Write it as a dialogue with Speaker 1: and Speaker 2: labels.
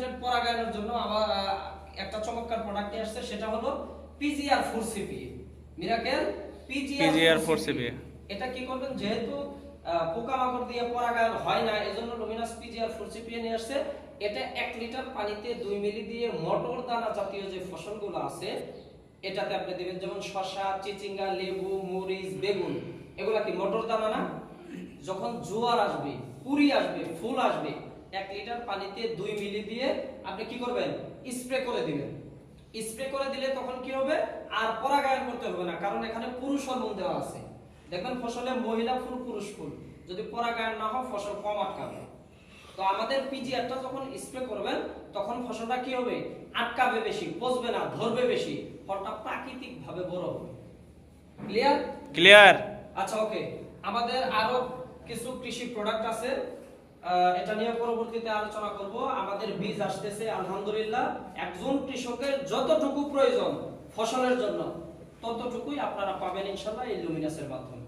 Speaker 1: Limited পরাগায়নের জন্য আহ, একটা চমৎকার প্রোডাক্ট আসছে সেটা হলো PGR four CP miracle PGR
Speaker 2: PGR 4CP
Speaker 1: এটা কি করবেন? যেহেতু পোকামাকড় দিয়ে পরাগায়ন হয় না এজন্য লুমিনাস পিজিআর ফোর সিপি নিয়ে আসছে। এটা এক লিটার পানিতে দুই মিলি দিয়ে মটর দানা জাতীয় যে ফসলগুলো আছে এটাতে আপনি দিবেন যেমন শসা চিচিঙ্গা লেবু মরিচ বেগুন। এগুলা কি মটর দানা না? যখন জোয়ার আসবে পুরি আসবে ফুল আসবে এক লিটার পানিতে দুই মিলি দিয়ে আপনি কি করবেন? স্প্রে করে দিবেন। স্প্রে করে দিলে তখন কি হবে? আর পরাগায়ন করতে হবে না কারণ এখানে পুরুষ হরমোন দেওয়া আছে। দেখবেন ফসলে মহিলা ফুল পুরুষ ফুল। যদি পরাগায়ন না হয় ফসল কম আটকাবে। তো আমাদের পিজিআরটা যখন স্প্রে করবেন তখন ফসলটা কি হবে? আটকাবে বেশি পচবে না ধরবে বেশি। ফলটা প্রাকৃতিক ভাবে বড় হবে। ক্লিয়ার
Speaker 2: ক্লিয়ার
Speaker 1: আচ্ছা ওকে আমাদের আরও কিছু কৃষি প্রোডাক্ট আছে। এটা নিয়ে পরবর্তীতে আলোচনা করব। আমাদের বীজ আসতেছে, আলহামদুলিল্লাহ। একজন কৃষকের যতটুকু প্রয়োজন ফসলের জন্য, ততটুকুই আপনারা পাবেন ইনশাল্লাহ এই লুমিনাসের মাধ্যমে।